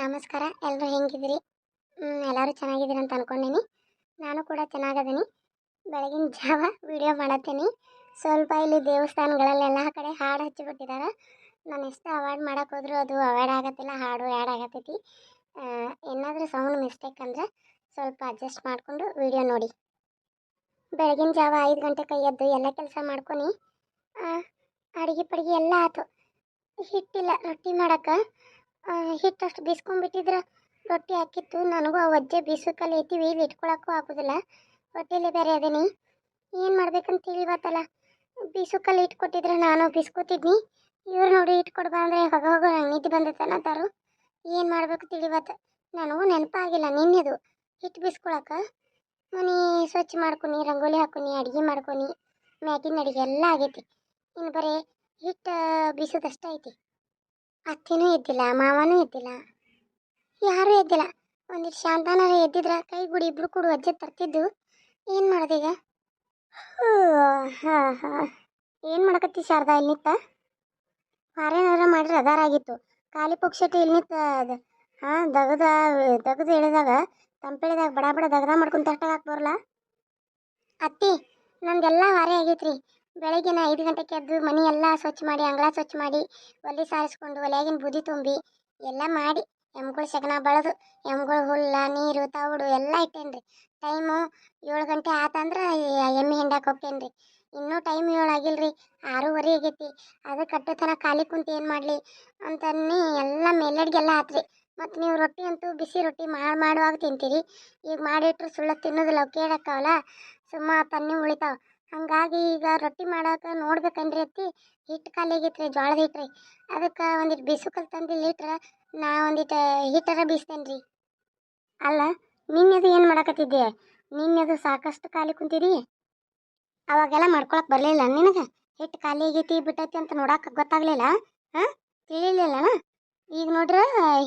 ನಮಸ್ಕಾರ ಎಲ್ಲರೂ ಹೆಂಗಿದ್ದೀರಿ? ಎಲ್ಲರೂ ಚೆನ್ನಾಗಿದ್ದೀರಿ ಅಂತ ಅನ್ಕೊಂಡೀನಿ. ನಾನು ಕೂಡ ಚೆನ್ನಾಗದೀನಿ. ಬೆಳಗಿನ ಜಾವ ವಿಡಿಯೋ ಮಾಡತ್ತೀನಿ. ಸ್ವಲ್ಪ ಇಲ್ಲಿ ದೇವಸ್ಥಾನಗಳಲ್ಲೆಲ್ಲ ಕಡೆ ಹಾಡು ಹಚ್ಚಿಬಿಟ್ಟಿದ್ದಾರೆ ನಾನು ಎಷ್ಟು ಅವಾಯ್ಡ್ ಮಾಡೋಕೆ ಹೋದರೂ ಅದು ಅವಾಯ್ಡ್ ಆಗತ್ತಿಲ್ಲ, ಹಾಡು ಆ್ಯಡ್ ಆಗತ್ತೈತಿ. ಏನಾದರೂ ಸೌಂಡ್ ಮಿಸ್ಟೇಕ್ ಅಂದರೆ ಸ್ವಲ್ಪ ಅಡ್ಜಸ್ಟ್ ಮಾಡಿಕೊಂಡು ವಿಡಿಯೋ ನೋಡಿ. ಬೆಳಗಿನ ಜಾವ ಐದು ಗಂಟೆ ಕೈ ಎದ್ದು ಎಲ್ಲ ಕೆಲಸ ಮಾಡ್ಕೊನಿ. ಅಡುಗೆ ಪಡುಗೆ ಎಲ್ಲ ಆಯ್ತು ಹಿಟ್ಟಿಲ್ಲ, ರೊಟ್ಟಿ ಮಾಡಕ್ಕೆ. ಹಿಟ್ಟು ಅಷ್ಟು ಬೀಸ್ಕೊಂಡ್ಬಿಟ್ಟಿದ್ರೆ ರೊಟ್ಟಿ ಹಾಕಿತ್ತು. ನನಗೂ ಆ ವಜ್ಜೆ ಬೀಸೋಕಲ್ಲಿ ಐತಿವಿ. ಇಲ್ಲಿ ಇಟ್ಕೊಳಕ್ಕೂ ಆಗೋದಿಲ್ಲ. ಹೊಟ್ಟೆಲಿ ಬೇರೆ ಅದೀನಿ ಏನು ಮಾಡ್ಬೇಕಂತ ಹೇಳಿವತ್ತಲ್ಲ ಬೀಸೋಕಲ್ಲಿ ಇಟ್ಕೊಟ್ಟಿದ್ರೆ ನಾನು ಬೀಸ್ಕೊತಿದ್ನಿ. ಇವ್ರು ನೋಡಿ ಇಟ್ಕೊಡ್ಬಾ ಅಂದರೆ ಹೊಗ ಹೋಗೋ ನಂಗೆ ನಿದ್ದೆ ಏನು ಮಾಡ್ಬೇಕು ತಿಳಿವತ್ತ. ನನಗೂ ನೆನಪಾಗಿಲ್ಲ ನಿನ್ನೆದು. ಹಿಟ್ಟು ಬೀಸ್ಕೊಳಕ್ಕೆ ಮನೆ ಸ್ವಚ್ಛ ಮಾಡ್ಕೊನಿ, ರಂಗೋಲಿ ಹಾಕೊನಿ, ಅಡುಗೆ ಮಾಡ್ಕೊನಿ, ಮ್ಯಾಗಿನ ಅಡುಗೆ ಎಲ್ಲ ಆಗೈತಿ. ಇನ್ನು ಬರೀ ಹಿಟ್ಟು ಬೀಸೋದಷ್ಟೇ ಐತಿ. ಅತ್ತೆನೂ ಎದ್ದಿಲ್ಲ, ಮಾವನೂ ಎದ್ದಿಲ್ಲ. ಯಾರೂ ಎದ್ದಿಲ್ಲ. ಒಂದಿಷ್ಟು ಶಾಂತನಾರ ಎದ್ದಿದ್ರ ಕೈ ಗುಡಿ ಇಬ್ರು ಕೂಡ ಅಜ್ಜೆ ತರ್ತಿದ್ದು. ಏನು ಮಾಡೋದೀಗ ಹಾಂ ಹಾಂ ಏನು ಮಾಡಕತ್ತಿ ಶಾರದಾ ಇಲ್ಲಿ ನಿತ್ತ ಮಾಡ್ರೆ ಅದಾರಾಗಿತ್ತು ಖಾಲಿ ಪುಕ್ಷಟಿ ಇಲ್ಲಿ ನಿತ್ತ ಅದು, ಹಾಂ, ದಗದ, ದಗದು ಇಳಿದಾಗ ತಂಪಿಳಿದಾಗ ಬಡ ಬಡ ದಗದ ಮಾಡ್ಕೊಂಡು ತಟ್ಟಾಗ ಬರಲ್ಲ ಅತ್ತಿ, ನಂದೆಲ್ಲ ವಾರೆ ಆಗೈತ್ರಿ. ಬೆಳಗ್ಗೆ ನಾ ಐದು ಗಂಟೆಗೆ ಎದ್ದು ಮನೆ ಎಲ್ಲ ಸ್ವಚ್ಛ ಮಾಡಿ, ಅಂಗಳ ಸ್ವಚ್ಛ ಮಾಡಿ ಒಲೆ ಸಾರಿಸ್ಕೊಂಡು ಒಲೆಯಾಗಿನ ಬುದಿ ತುಂಬಿ, ಎಲ್ಲ ಮಾಡಿ, ಎಮ್ಗಳು ಸೆಗಣ ಬಳದು, ಎಮ್ಗಳು ಹುಲ್ಲ, ನೀರು ತೌಡು ಎಲ್ಲ ಇಟ್ಟೇನ್ರಿ ಟೈಮು ಏಳು ಗಂಟೆ ಆತಂದ್ರೆ ಎಮ್ಮೆ ಹಿಂಡಕ್ಕೆ ಹೋಗ್ತೇನ್ರಿ ಇನ್ನೂ ಟೈಮ್ ಏಳು ಆಗಿಲ್ರಿ ಆರೂವರೆ ಆಗೈತಿ. ಅದು ಕಟ್ಟೋತನ ಖಾಲಿ ಕುಂತು ಏನು ಮಾಡಲಿ ಅಂತನ್ನಿ ಎಲ್ಲ ಮೇಲಡ್ಗೆಲ್ಲ ಆತ್ರಿ ಮತ್ತು ನೀವು ರೊಟ್ಟಿ ಅಂತೂ ಬಿಸಿ ರೊಟ್ಟಿ ಮಾಡಿ ಮಾಡುವಾಗ ತಿಂತೀರಿ. ಈಗ ಮಾಡಿಟ್ರು ಸುಳ್ಳ ತಿನ್ನೋದಿಲ್ಲ ಕೇಳಕ್ಕಾವಲ್ಲ. ಸುಮ್ಮ ತನ್ನಿ ಉಳಿತಾವ. ಹಂಗಾಗಿ ಈಗ ರೊಟ್ಟಿ ಮಾಡಕ್ಕೆ ನೋಡ್ಬೇಕನ್ರಿ ಅತ್ತಿ. ಹಿಟ್ಟು ಆಗೈತ್ರಿ ಜೋಳದ ಹಿಟ್ರಿ ಅದಕ್ಕೆ ಒಂದಿಟ್ಟು ಬಿಸುಕಲ್ ತಂದು ಲೀಟ್ರ ನಾ ಒಂದಿಟ್ಟು ಹಿಟ್ಟರ ಬೀಸ್ತೇನೆ ರೀ ಅಲ್ಲ, ನಿನ್ನೆದು ಏನು ಮಾಡಕತ್ತಿದ್ದೆ? ನಿನ್ನೆದು ಸಾಕಷ್ಟು ಖಾಲಿ ಕುಂತಿದಿ. ಅವಾಗೆಲ್ಲ ಮಾಡ್ಕೊಳಕ್ ಬರಲಿಲ್ಲ ನಿನಗೆ? ಹಿಟ್ಟು ಖಾಲಿ ಆಗೈತಿ ಬಿಟ್ಟೈತಿ ಅಂತ ನೋಡಕ್ಕೆ ಗೊತ್ತಾಗ್ಲಿಲ್ಲ? ಹಾಂ? ತಿಳಿಲಿಲ್ಲ ಈಗ ನೋಡ್ರ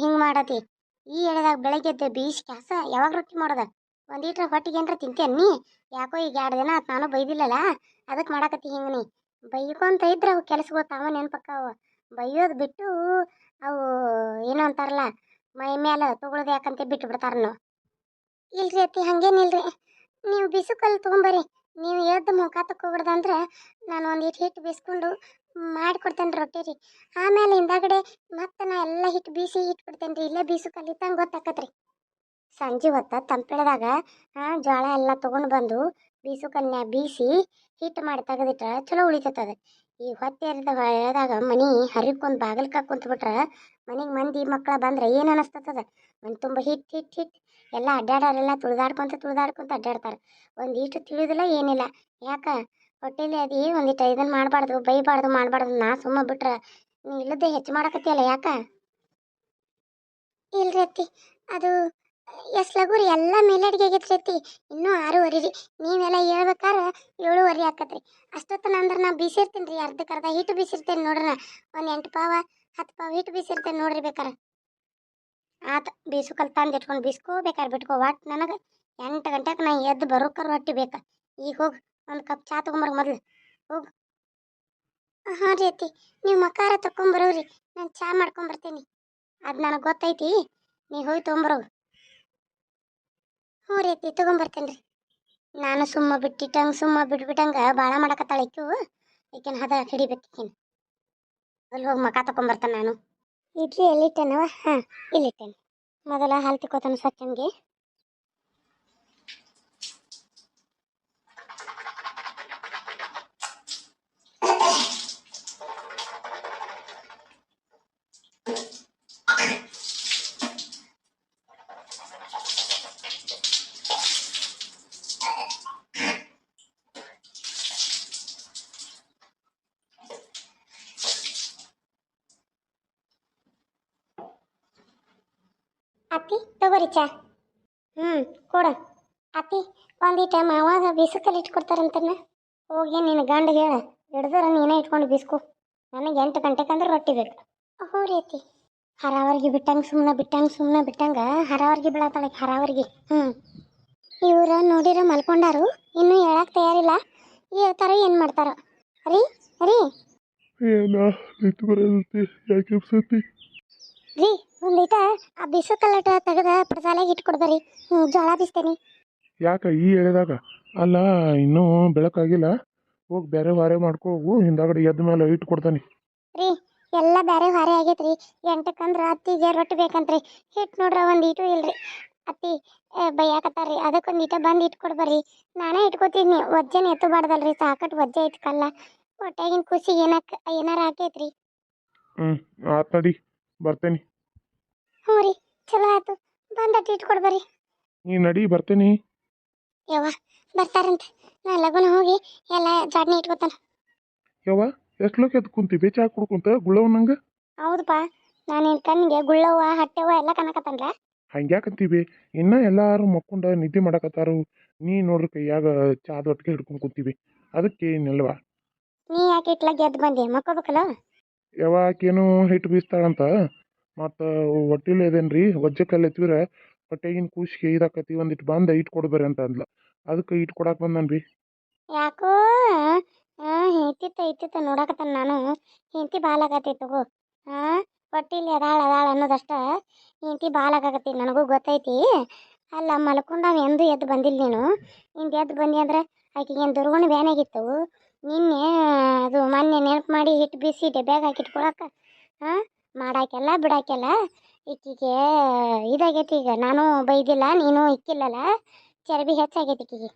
ಹಿಂಗೆ ಮಾಡತಿ. ಈ ಎಳೆದಾಗ ಬೆಳಗ್ಗೆ ಎದ್ದು ಬೀಸ್ ಕ್ಯಾಸ ಯಾವಾಗ ರೊಟ್ಟಿ ಮಾಡೋದ? ಒಂದೀಟ್ರ ಹೊಟ್ಟಿಗೆ ಏನ್ರ ತಿಂತೇನೆ ನೀ? ಯಾಕೋ ಈಗ ಎರಡು ದಿನ ಆತು ನಾನು ಬೈದಿಲ್ಲಲ್ಲ ಅದಕ್ಕೆ ಮಾಡಾಕತ್ತಿ ಹಿಂಗೆ ನೀ? ಬೈಕೊಂತ ಇದ್ರೆ ಅವು ಕೆಲಸ ಗೊತ್ತಾವ ನೆನ್ಪಕ್ಕಾವು ಬೈಯೋದು ಬಿಟ್ಟು ಅವು ಏನೋ ಅಂತಾರಲ್ಲ, ಮೈ ಮೇಲೆ ತೊಗೊಳೋದು ಯಾಕಂತ ಬಿಟ್ಟು ಬಿಡ್ತಾರ ಇಲ್ರಿ ಅತ್ತಿ ಹಂಗೇನಿಲ್ರಿ ನೀವು ಬಿಸುಕಲ್ಲಿ ತೊಗೊಂಬರ್ರಿ ನೀವು ಎದ್ದು ಮುಖ ಅಂದ್ರೆ ನಾನು ಒಂದಿಟ್ಟು ಹಿಟ್ಟು ಬೀಸ್ಕೊಂಡು ಮಾಡಿಕೊಡ್ತೇನೆ ರೊಟ್ಟಿ ರೀ. ಆಮೇಲೆ ಹಿಂದಾಗಡೆ ಮತ್ತೆ ನಾ ಎಲ್ಲ ಹಿಟ್ಟು ಬೀಸಿ ಇಟ್ಬಿಡ್ತೇನೆ ರೀ ಇಲ್ಲೇ ಬೀಸು ಕಲಿತಂಗೆ ಗೊತ್ತಾಕತ್ರಿ. ಸಂಜೆ ಹೊತ್ತ ತಂಪಿಳದಾಗ ಜೋಳ ಎಲ್ಲ ತೊಗೊಂಡು ಬಂದು ಬೀಸು ಕನ್ಯಾ ಬೀಸಿ ಹಿಟ್ಟು ಮಾಡಿ ತೆಗೆದಿಟ್ರೆ ಚಲೋ ಉಳಿತದ ಈ ಹೊತ್ತೇರಿದ ಹೊಳೆದಾಗ ಮನೆ ಹರಿಕೊಂಡ್ ಬಾಗಿಲು ಕುಂತ್ಬಿಟ್ರೆ ಮನೆಗೆ ಮಂದಿ ಮಕ್ಕಳ ಬಂದ್ರೆ ಏನು ಅನಿಸ್ತದ ಮನೆ ತುಂಬ ಹಿಟ್ಟು ಹಿಟ್ಟು ಹಿಟ್ಟು ಎಲ್ಲ ಅಡ್ಡಾಡೋರೆಲ್ಲ ತುಳಿದಾಡ್ಕೊಂತ ತುಳಿದಾಡ್ಕೊಂತ ಅಡ್ಡಾಡ್ತಾರೆ ಒಂದಿಷ್ಟು ತಿಳಿದಿಲ್ಲ, ಏನಿಲ್ಲ. ಯಾಕ? ಹೊಟ್ಟೆಲಿ ಅದಿ ಒಂದಿಟ್ಟು ಇದನ್ನು ಮಾಡಬಾರ್ದು, ಬೈಬಾರ್ದು, ಮಾಡಬಾರ್ದು. ನಾ ಸುಮ್ಮ ಬಿಟ್ರೆ ನೀ ಇಲ್ಲದೆ ಹೆಚ್ಚು ಮಾಡಕತ್ತಿಯಲ್ಲ ಯಾಕ? ಇಲ್ರಿ ಅತ್ತಿ. ಅದು ಎಸ್ ಲಗೂರಿ, ಎಲ್ಲ ಮೇಲಡಿಗೆ ಆಗೈತ್ರಿ ಅತ್ತಿ ಇನ್ನೂ ಆರೂವರೆ ರೀ. ನೀವೆಲ್ಲ ಹೇಳ್ಬೇಕಾರೆ ಏಳುವರೆ ಆಕತ್ರಿ. ಅಷ್ಟೊತ್ತನ ಅಂದ್ರೆ ನಾ ಬೀಸಿರ್ತೀನಿ ರೀ. ಅರ್ಧಕ್ಕೆ ಅರ್ಧ ಹಿಟ್ಟು ಬೀಸಿರ್ತೇನೆ ನೋಡ್ರಣ ಒಂದು ಎಂಟು ಪಾವ, ಹತ್ತು ಪಾವ ಹಿಟ್ಟು ಬೀಸಿರ್ತೇನೆ ನೋಡ್ರಿ ಬೇಕಾರೆ. ಆತ ಬೀಸು ಕಲ್ ತಂದು ಇಟ್ಕೊಂಡು ಬೀಸ್ಕೋ ಬೇಕಾರೆ ಬಿಟ್ಕೋ. ಒಟ್ಟು ನನಗೆ ಎಂಟು ಗಂಟೆಗೆ ನಾ ಎದ್ದು ಬರೋಕರ್ ಹೊಟ್ಟಿ ಬೇಕಾ. ಈಗ ಹೋಗಿ ಒಂದು ಕಪ್ ಚಾ ತೊಗೊಂಬರ್ ಮೊದಲು. ಹೋಗು. ಹಾಂ ರೀ ಅತ್ತಿ. ನೀವು ಮಕಾರ ತಗೊಂಬರೋರಿ ನಾನು ಚಾ ಮಾಡ್ಕೊಂಬರ್ತೀನಿ. ಅದು ನನಗೆ ಗೊತ್ತೈತಿ. ನೀವು ಹೋಗಿ ತೊಗೊಂಬರೋ ಹ್ಞೂ ರೀ ಅತ್ತಿ ತೊಗೊಂಬರ್ತೇನೆ ರೀ ನಾನು ಸುಮ್ಮ ಬಿಟ್ಟಿಟ್ಟಂಗೆ, ಸುಮ್ಮ ಬಿಟ್ಬಿಟ್ಟಂಗೆ ಭಾಳ ಮಾಡಕತ್ತಾಳ ಇಕ್ಕು ಈಕಿನ ಹದ ಹಿಡಿಬೇಕು ಈಕಿನ ಅಲ್ಲಿ ಹೋಗಿ ಮಕ ತಗೊಂಬರ್ತಾನೆ ನಾನು. ಇಡ್ಲಿ ಎಲ್ಲಿಟ್ಟೇನವ? ಹಾಂ, ಇಲ್ಲಿಟ್ಟೇನೆ. ಮೊದಲ ಹಾಲು ತಿಕ್ಕೋತಾನೆ ಸ್ವಚ್ಛಂಗೆ ಅತ್ತಿ ತಗೋರಿ ಚಾ. ಹ್ಞೂ ಕೊಡ. ಅತ್ತಿ ಟೈಮ್ ಮಾವಾಗ ಬಿಸುಕಲ್ಲಿ ಇಟ್ಕೊಡ್ತಾರಂತನ್ನ ಹೋಗಿ ನಿನ್ನ ಗಂಡ ಹೇಳ, ಹಿಡ್ದರ ನೀನೇ ಇಟ್ಕೊಂಡು ಬಿಸ್ಕು. ನನಗೆ ಎಂಟು ಗಂಟೆಗೆ ಅಂದ್ರೆ ರೊಟ್ಟಿ ಬೇಕು. ಹ್ಞೂ ರೀ ಅತ್ತಿ ಹರಾವರ್ಗಿ ಬಿಟ್ಟಂಗೆ ಸುಮ್ಮನೆ ಬಿಟ್ಟಂಗೆ ಸುಮ್ಮನೆ ಬಿಟ್ಟಂಗೆ ಹರಾವರ್ಗಿ ಬೀಳತ್ತಾಳೆ ಹರಾವರ್ಗಿ. ಹ್ಞೂ ಇವ್ರ ನೋಡಿರ ಮಲ್ಕೊಂಡಾರು, ಇನ್ನೂ ಹೇಳಕ್ಕೆ ತಯಾರಿಲ್ಲ. ಹೇಳ್ತಾರ ಏನು ಮಾಡ್ತಾರ. ರೀ ರೀ. ಏನ ನಿಂತು ಬರೋದೈತಿ ಯಾಕೆ ಎಬ್ಸೈತಿ ರೀ ಒಂದೀಟ ಆ ಬಿಸು ಕಲ್ಲಟ ತೆಗೆದ ಪ್ರಸಾಲಾಗಿ ಇಟ್ಕೊಡ್ಬರಿ ಜೋಳ ಬೀಸ್ತೇನೆ. ಯಾಕ ಈ ಹೇಳಿದಾಗ ಅಲ್ಲ ಇನ್ನೂ ಬೆಳಕಾಗಿಲ್ಲ. ಹೋಗಿ ಬೇರೆ ವಾರೆ ಮಾಡ್ಕೋ ಹೋಗು ಹಿಂದಾಗಡೆ ಎದ್ದ ಮೇಲೆ ಇಟ್ಟು ಕೊಡ್ತಾನೆ. ರೀ ಎಲ್ಲ ಬೇರೆ ವಾರೆ ಆಗೈತ್ರಿ ಎಂಟಕ್ಕಂದ್ರೆ ಅತ್ತಿಗೆ ರೊಟ್ಟಿ ಬೇಕಂತ್ರಿ ಹಿಟ್ಟು ನೋಡ್ರ ಒಂದು ಇಟು ಇಲ್ರಿ. ಅತ್ತಿ ಬೈಯಾಕತ್ತಾರ್ರಿ ಅದಕ್ಕೊಂದು ಇಟ ಬಂದು ಇಟ್ಕೊಡ್ಬರ್ರಿ ನಾನೇ ಇಟ್ಕೋತೀನಿ. ವಜ್ಜೆನ ಎತ್ತಬಾರ್ದಲ್ರಿ ಸಾಕಟ್ ವಜ್ಜೆ ಇಟ್ಕಲ್ಲ ಹೊಟ್ಯಾಗಿನ ಖುಷಿ ಏನಕ್ಕೆ ಏನಾರ ಆಕೈತ್ರಿ? ಹ್ಞೂ ಆತ್ ನಡಿ. ಬರ್ತೇನೆ. ಹ್ಞೂ ರೀ ಚಲೋ ಆಯ್ತು. ಕೊಡ್ ಬರ್ರಿ. ನೀ ನಡಿ ಬರ್ತೇನೆ. ಯವ್ವ ಬರ್ತಾರಂತ. ನಾ ಲಗುನ ಹೋಗಿ ಎಲ್ಲ ಜಾಡ್ನಿ ಇಟ್ಕೋತಾನ. ಯವ್ವ ಎಷ್ಟು ಲೋಕ ಎದ್ದು ಕುಂತಿ ಚಾ ಕುಡ್ಕೊಂತ ಗುಳ್ಳವ್ ನಂಗೆ? ಹೌದಪ್ಪ ನಾನು ಕಣ್ಣಿಗೆ ಗುಳ್ಳವ್ವ ಹಟ್ಟೆವ ಎಲ್ಲ ಕನಕತ್ತನ್ರ ಹಂಗ್ಯಾಕಂತೀವಿ ಇನ್ನೂ ಎಲ್ಲಾರು ಮಕ್ಕೊಂಡ ನಿದ್ದೆ ಮಾಡಕತ್ತಾರು. ನೀ ನೋಡ್ರಿ ಕೈಯಾಗ ಚಾದ ಒಟ್ಟಿಗೆ ಹಿಡ್ಕೊಂಡು ಕುಂತೀವಿ ಅದಕ್ಕೆ ಏನಿಲ್ವಾ? ನೀ ಯಾಕೆ ಇಟ್ಲ ಎದ್ದು ಬಂದೆ? ಮಕ್ಕೋಬೇಕಲ್ಲ? ಯಾವಾಕೇನು ಹಿಟ್ಟು ಬೀಸ್ತಾಳಂತ. ಮತ್ತು ಹೊಟ್ಟಿಲ್ ಇದೇನು ರೀ ಕಲ್ಲು ಎತ್ತಿದ್ರ ಹೊಟ್ಟೆಗಿನ ಕೂಸಿಗೆ ಇದಾಕತಿ ಒಂದಿಟ್ಟು ಬಂದ ಇಟ್ಟು ಕೊಡ್ಬೇರಿ ಅಂತ ಅಂದ್ಲ. ಅದಕ್ಕೆ ಇಟ್ಟು ಕೊಡಕ್ಕೆ ಬಂದನ್ ರೀ ಯಾಕೋ ಹೆಂತಿತ್ತ ಇತ್ತಿತ್ತ ನೋಡಕತ್ತಾನ ನಾನು. ಹೆಂತಿ ಬಾಲಾಗತಿ ತಗೋ. ಹಾಂ ಹೊಟ್ಟಿಲಿ ಅದಾಳ ಅದಾಳ ಅನ್ನೋದಷ್ಟ ಹೆಂತಿ ಬಾಲಾಗತಿ ನನಗೂ ಗೊತ್ತೈತಿ. ಅಲ್ಲ ಮಲ್ಕೊಂಡಾವ ಎಂದು ಎದ್ದು ಬಂದಿಲ್ಲ ನೀನು. ಹಿಂದೆ ಎದ್ದು ಬಂದಿ ಅಂದ್ರೆ ಆಕೆಗೆ ಏನು ದುರ್ಗುಣ ಬ್ಯಾನಾಗಿತ್ತು ನಿನ್ನೆ ಅದು ಮೊನ್ನೆ ನೆನಪು ಮಾಡಿ ಹಿಟ್ಟು ಬಿಸಿ ಡಬ್ಯಾಗ ಹಾಕಿಟ್ಕೊಳಕ್ಕೆ ಹಾಂ ಮಾಡಾಕೆಲ್ಲ ಬಿಡಾಕೆಲ್ಲ. ಇಕ್ಕಿಗೆ ಇದಾಗೈತಿ ಈಗ ನಾನು ಬೈದಿಲ್ಲ ನೀನು ಇಕ್ಕಿಲ್ಲಲ್ಲ ಚರ್ಬಿ ಹೆಚ್ಚಾಗೈತಿ ಇಕ್ಕಿಗೆ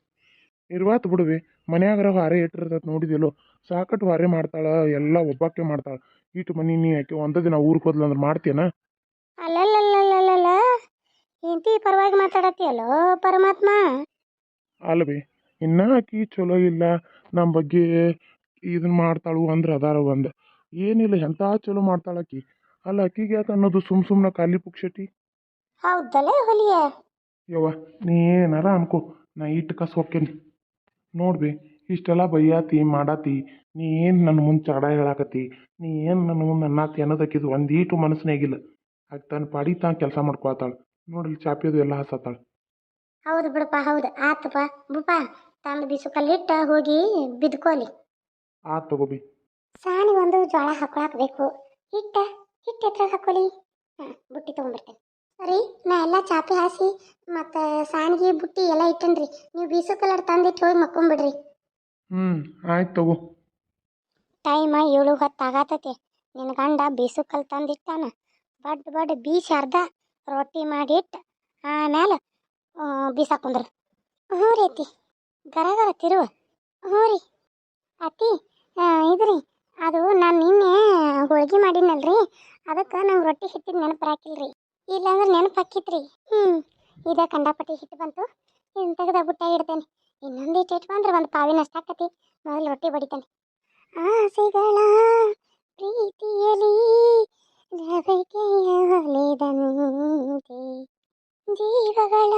ಇರ್ವಾತ್ ಬಿಡುವಿ ಮನ್ಯಾಗರ ಹಾರೆ ಇಟ್ಟಿರ್ತೈತೆ ನೋಡಿದಿಲ್ಲ ಸಾಕಟ್ಟು ಹಾರೆ ಮಾಡ್ತಾಳ ಎಲ್ಲ ಒಬ್ಬಾಕೆ ಮಾಡ್ತಾಳ. ಇಟ್ಟು ಮನಿ ನೀ ಯಾಕೆ ಒಂದ ದಿನ ಊರಿಗೆ ಹೋದ್ಲ ಅಂದ್ರೆ ಮಾಡ್ತೀಯನ? ಅಲ್ಲಲ್ಲಲ್ಲಲ್ಲಲ್ಲ ಹೆಂಡತಿ ಪರವಾಗಿ ಮಾತಾಡತ್ತೀಯಲ್ಲೋ ಪರಮಾತ್ಮ. ಅಲ್ವೇ ಇನ್ನ ಆಕಿ ಚಲೋ ಇಲ್ಲ ನಮ್ಮ ಬಗ್ಗೆ ಇದನ್ನ ಮಾಡ್ತಾಳು ಅಂದ್ರೆ ಅದಾರ ಒಂದು. ಏನಿಲ್ಲ ಎಂಥ ಚಲೋ ಮಾಡ್ತಾಳ ಆಕಿ? ಅಲ್ಲ ಆಕಿಗೆ ಯಾಕೆ ಅನ್ನೋದು ಸುಮ್ ಸುಮ್ಮನೆ ಖಾಲಿ ಪುಕ್ಷಟಿ ಹೌದಲ್ಲ ಹೊಲಿಯ? ಯವ್ವ ನೀ ಏನಾರ ಅನ್ಕೋ ನಾ ಇಟ್ಟು ಕಸ ಹೋಕ್ಕೇನಿ. ನೋಡ್ಬಿ ಇಷ್ಟೆಲ್ಲ ಬೈಯಾತಿ ಮಾಡಾತಿ ನೀ ಏನು ನನ್ನ ಮುಂದೆ ಚಡ ಹೇಳಾಕತಿ ನೀ ಏನು ನನ್ನ ಮುಂದೆ ಅನ್ನಾತಿ ಅನ್ನೋದಕ್ಕಿದು ಒಂದೀಟು ಈಟು ಮನಸ್ಸಿನಾಗಿಲ್ಲ ಆಗ ತನ್ನ ಪಾಡಿ ತಾ ಕೆಲಸ ಮಾಡ್ಕೊತಾಳ ನೋಡ್ರಿ ಚಾಪಿಯೋದು ಎಲ್ಲ ಹಸತ್ತಾಳೆ ಹೌದು ಬಿಡಪ್ಪ ಹೌದು. ಆತಪ್ಪ ಬುಪ್ಪ. ತಂದು ಬಿಸುಕಲ್ಲಿಟ್ಟ ಹೋಗಿ ಬಿದ್ಕೋಲಿ. ಆ ತಗೋಬಿ. ಸಾನಿ ಒಂದು ಜೋಳ ಹಾಕೊಳಕ್ಬೇಕು. ಹಿಟ್ಟ ಹಿಟ್ಟು ಎತ್ರ ಹಾಕೊಳ್ಳಿ ಹಾಂ ಬುಟ್ಟಿ ತೊಗೊಂಬರ್ತೇನೆ. ಸರಿ ನಾ ಎಲ್ಲ ಚಾಪಿ ಹಾಸಿ ಮತ್ತು ಸಾಣಿಗೆ ಬುಟ್ಟಿ ಎಲ್ಲ ಇಟ್ಟನ್ರಿ. ನೀವು ಬೀಸು ಕಲರ್ ತಂದಿಟ್ಟು ಹೋಗಿ ಮಕ್ಕೊಂಬಿಡ್ರಿ. ಹ್ಮ್ ಆಯ್ತು ತಗೋ. ಟೈಮ ಏಳು ಹೊತ್ತು ಆಗತೈತಿ. ನಿನ್ನ ಗಂಡ ಬೀಸು ಕಲ್ ತಂದಿಟ್ಟಾನ. ಬಡ್ ಬಡ್ ಬೀಸ್ ಅರ್ಧ ರೊಟ್ಟಿ ಮಾಡಿಟ್ಟು ಆಮೇಲೆ ಬೀಸಾಕ್ ಕುಂದ್ರ ಹ್ಞೂ ರೀ ಅತ್ತಿ ತಿರು. ಗರ ತಿರುವ ಹ್ಞೂ ರೀ. ಅತ್ತಿ ಇದು ರೀ, ಅದು ನಾನು ನಿನ್ನೆ ಹೋಳ್ಗೆ ಮಾಡಿನಲ್ರಿ ಅದಕ್ಕೆ ನಂಗೆ ರೊಟ್ಟಿ ಹಿಟ್ಟಿನ ನೆನಪು ಹಾಕಿಲ್ರಿ ಇಲ್ಲಾಂದ್ರೆ ನೆನಪು ಹಾಕಿತ್ರಿ. ಹ್ಞೂ ಇದ ಕಂಡಾಪಟ್ಟಿ ಹಿಟ್ಟು ಬಂತು. ಇನ್ನು ತೆಗೆದ ಬುಟ್ಟ ಇಡ್ತೇನೆ. ಇನ್ನೊಂದು ಇಟ್ಟು ಬಂದ್ರೆ ಒಂದು ಪಾವಿನಷ್ಟು ಹಾಕತಿ. ಮೊದಲು ರೊಟ್ಟಿ ಬಡಿತೇನೆ. ಆಸೆಗಳ ಪ್ರೀತಿಯಲಿ ರವಿಕೆಯ ಹೊಲೆದಂತೆ ಜೀವಗಳ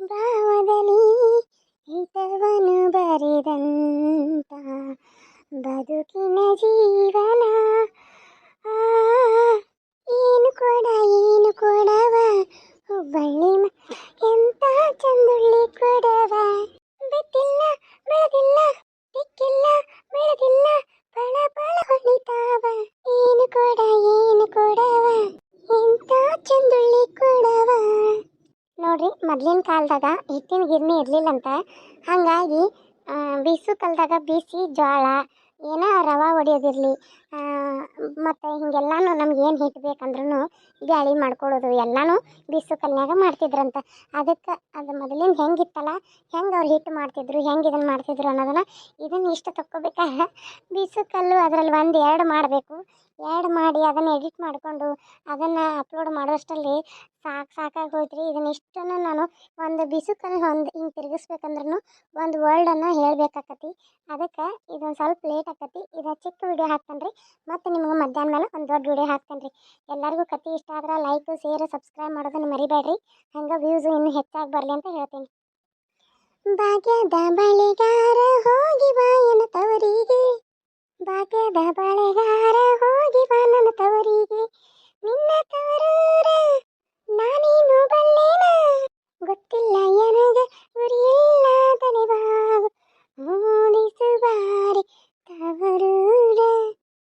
ಭಾವದಲ್ಲಿ ಹಿತವನು ಬರೆದಂತ ಮೊದ್ಲಿನ ಕಾಲದಾಗ ಹಿಟ್ಟಿನ ಗಿರಣಿ ಇರ್ಲಿಲ್ಲಂತ, ಹಾಗಾಗಿ ಬೀಸು ಕಲ್ದಾಗ ಬೀಸಿ ಜೋಳ ಏನೋ ರವೆ ಹೊಡಿಯೋದಿರಲಿ ಮತ್ತು ಹಿಂಗೆಲ್ಲಾನು ನಮ್ಗೆ ಏನು ಹಿಟ್ಟು ಬೇಕಂದ್ರೂ ಬ್ಯಾಳಿ ಮಾಡ್ಕೊಳ್ಳೋದು ಎಲ್ಲನೂ ಬೀಸು ಕಲ್ನ್ಯಾಗ ಮಾಡ್ತಿದ್ರಂತ. ಅದಕ್ಕೆ ಅದು ಮೊದಲಿಂದ ಹೆಂಗಿತ್ತಲ್ಲ ಹೆಂಗೆ ಅವ್ರು ಹಿಟ್ಟು ಮಾಡ್ತಿದ್ರು, ಹೆಂಗೆ ಇದನ್ನು ಮಾಡ್ತಿದ್ರು ಅನ್ನೋದನ್ನ ಇದನ್ನು ಇಷ್ಟ ತಕ್ಕೋಬೇಕಾ ಬೀಸು ಕಲ್ಲು ಅದರಲ್ಲಿ ಒಂದು ಎರಡು ಮಾಡಬೇಕು. ಎರಡು ಮಾಡಿ ಅದನ್ನು ಎಡಿಟ್ ಮಾಡಿಕೊಂಡು ಅದನ್ನು ಅಪ್ಲೋಡ್ ಮಾಡೋಷ್ಟರಲ್ಲಿ ಸಾಕು ಸಾಕಾಗಿ ಹೋಯ್ತು ರೀ ಇದನ್ನ ಇಷ್ಟನ್ನು ನಾನು ಒಂದು ಬಿಸುಕನ್ನು ಒಂದು ಹಿಂಗೆ ತಿರುಗಿಸ್ಬೇಕಂದ್ರೂ ಒಂದು ವರ್ಡನ್ನು ಹೇಳ್ಬೇಕಾಕತಿ. ಅದಕ್ಕೆ ಇದೊಂದು ಸ್ವಲ್ಪ ಲೇಟ್ ಆಕತಿ. ಇದು ಚಿಕ್ಕ ವಿಡಿಯೋ ಹಾಕ್ತಾನೆ ರೀ ಮತ್ತು ನಿಮ್ಗೆ ಮಧ್ಯಾಹ್ನ ಮೇಲೆ ಒಂದು ದೊಡ್ಡ ವಿಡಿಯೋ ಹಾಕ್ತಾನೆ ರೀ ಎಲ್ಲರಿಗೂ ಕತೆ ಇಷ್ಟ ಆದ್ರೆ ಲೈಕ್ ಶೇರ್ ಸಬ್ಸ್ಕ್ರೈಬ್ ಮಾಡೋದನ್ನು ಮರಿಬೇಡ್ರಿ. ಹಂಗೆ ವ್ಯೂಸ್ ಇನ್ನೂ ಹೆಚ್ಚಾಗಿ ಬರಲಿ ಅಂತ ಹೇಳ್ತೀನಿ. ಭಾಗ್ಯದ ಬಳೆಗಾರ ಹೋಗಿ